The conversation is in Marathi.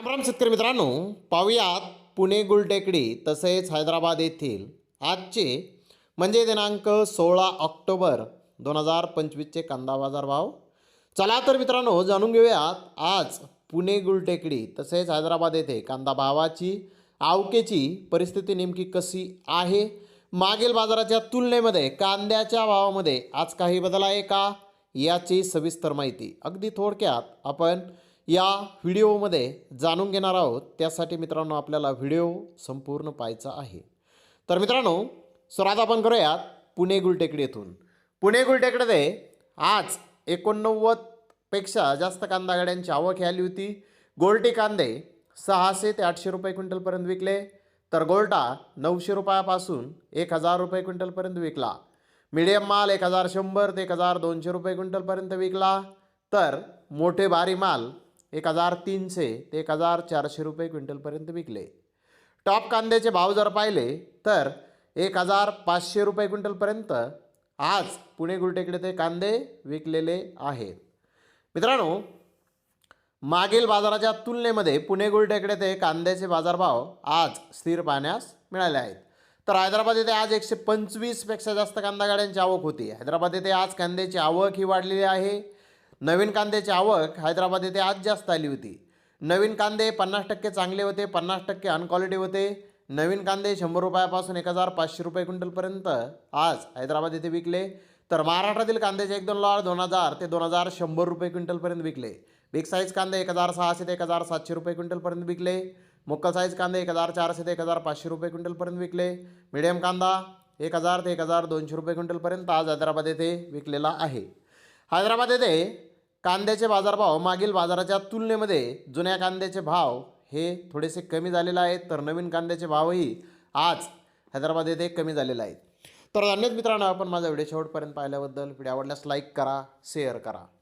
रामराम शेतकरी मित्रांनो पाहुयात पुणे गुलटेकडी तसेच हैदराबाद येथील आजचे म्हणजे दिनांक सोळा ऑक्टोबर दोन हजार पंचवीसचे कांदा बाजार भाव. चला तर मित्रांनो जाणून घेऊयात आज पुणे गुलटेकडी तसेच हैदराबाद येथे कांदा भावाची आवकेची परिस्थिती नेमकी कशी आहे? मागील बाजाराच्या तुलनेमध्ये कांद्याच्या भावामध्ये आज काही बदल आहे का? याची सविस्तर माहिती अगदी थोडक्यात आपण या व्हिडिओमध्ये जाणून घेणार आहोत. त्यासाठी मित्रांनो आपल्याला व्हिडिओ संपूर्ण पाहायचा आहे. तर मित्रांनो सुरुवात आपण करूयात पुणे गुलटेकडी येथून. पुणे गुलटेकडे आज एकोणनव्वदपेक्षा जास्त कांदा गाड्यांची आवक आली होती. गोल्टी कांदे सहाशे ते आठशे रुपये क्विंटलपर्यंत विकले. तर गोल्टा नऊशे रुपयापासून एक हजार रुपये क्विंटलपर्यंत विकला. मीडियम माल एक हजार शंभर ते एक हजार दोनशे रुपये क्विंटलपर्यंत विकला. तर मोठे भारी माल एक हजार तीनशे ते एक हजार चारशे रुपये क्विंटलपर्यंत विकले. टॉप कांद्याचे भाव जर पाहिले तर एक हजार पाचशे रुपये क्विंटलपर्यंत आज पुणे गुलटेकडे ते कांदे विकलेले आहेत मित्रांनो मागील बाजाराच्या तुलनेमध्ये पुणे गुलटेकडे ते कांद्याचे बाजारभाव आज स्थिर पाहण्यास मिळाले आहेत. तर हैदराबाद येथे आज एकशे पंचवीसपेक्षा जास्त कांदा गाड्यांची आवक होती. हैदराबाद येथे आज कांद्याची आवक ही वाढलेली आहे. नवीन कांद्याची आवक हैदराबाद येथे आज जास्त आली होती. नवीन कांदे पन्नास टक्के चांगले होते पन्नास टक्के अनक्वालिटी होते. नवीन कांदे शंभर रुपयापासून एक हजार पाचशे रुपये क्विंटलपर्यंत आज हैदराबाद येथे विकले. तर महाराष्ट्रातील कांद्याचे एक दोन लॉट दोन हजार ते दोन हजार शंभर रुपये क्विंटलपर्यंत विकले. बिग साईज कांदे एक हजार सहाशे ते एक हजार सातशे रुपये क्विंटलपर्यंत विकले. मुक्कल साईज कांदे एक हजार चारशे ते एक हजार पाचशे रुपये क्विंटलपर्यंत विकले. मिडियम कांदा एक हजार ते एक हजार दोनशे रुपये क्विंटलपर्यंत आज हैदराबाद येथे विकलेला आहे. हैदराबाद येथे कांद्याचे बाजारभाव मागील बाजाराच्या तुलनेमध्ये जुन्या कांद्याचे भाव हे थोडेसे कमी झालेले आहेत तर नवीन कांद्याचे भावही आज हैदराबाद येथे कमी झालेले आहेत. तर धन्यवाद मित्रांनो आपण माझा व्हिडिओ शेवटपर्यंत पाहिल्याबद्दल. व्हिडिओ आवडल्यास लाईक करा शेअर करा.